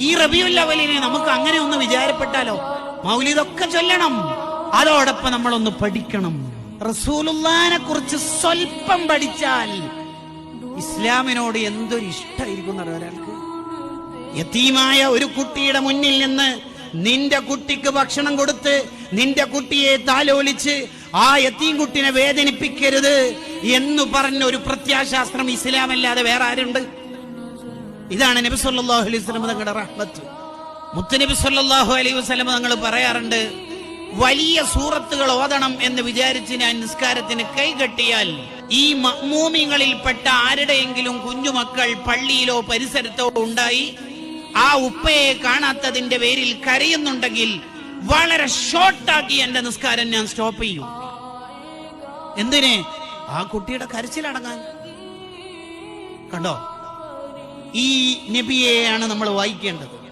ഈ റബിയുൽ അവലിനെ നമുക്ക് അങ്ങനെ ഒന്ന് വിചാരപ്പെട്ടാലോ? മൗലിതൊക്കെ ചൊല്ലണം. അതോടൊപ്പം നമ്മളൊന്ന് പഠിക്കണം. റസൂലുല്ലാനെ കുറിച്ച് സ്വല്പം പഠിച്ചാൽ ഇസ്ലാമിനോട് എന്തൊരു ഇഷ്ടമായിരിക്കും ഒരാൾക്ക്. യത്തീമായ ഒരു കുട്ടിയുടെ മുന്നിൽ നിന്ന് നിന്റെ കുട്ടിക്ക് ഭക്ഷണം കൊടുത്ത് നിന്റെ കുട്ടിയെ താലോലിച്ച് ആ യത്തീം കുട്ടിനെ വേദനിപ്പിക്കരുത് എന്ന് പറഞ്ഞ ഒരു പ്രത്യാശാസ്ത്രം ഇസ്ലാമല്ലാതെ വേറെ ആരുണ്ട്? ഇതാണ് നബി സല്ലല്ലാഹു അലൈഹി വസല്ലം തങ്ങളുടെ റഹ്മത്ത്. മുത്തുനബി സല്ലല്ലാഹു അലൈഹി വസല്ലം തങ്ങൾ പറയാറുണ്ട് വലിയ സൂറത്തുകൾ ഓതണം എന്ന് വിചാരിച്ച് ഞാൻ നിസ്കാരത്തിന് കൈകെട്ടിയാൽ ഈ മഅ്മൂമിങ്ങളിൽപ്പെട്ട ആരുടെയെങ്കിലും കുഞ്ഞുമക്കൾ പള്ളിയിലോ പരിസരത്തോ ഉണ്ടായി ആ ഉപ്പയെ കാണാത്തതിന്റെ പേരിൽ കരയുന്നുണ്ടെങ്കിൽ വളരെ ഷോർട്ടാക്കി എന്റെ നിസ്കാരം ഞാൻ സ്റ്റോപ്പ് ചെയ്യും. എന്തിനെ? ആ കുട്ടിയുടെ കരച്ചിലടങ്ങാൻ. കണ്ടോ? ഈ നബിയെയാണ് നമ്മൾ വായിക്കേണ്ടത്.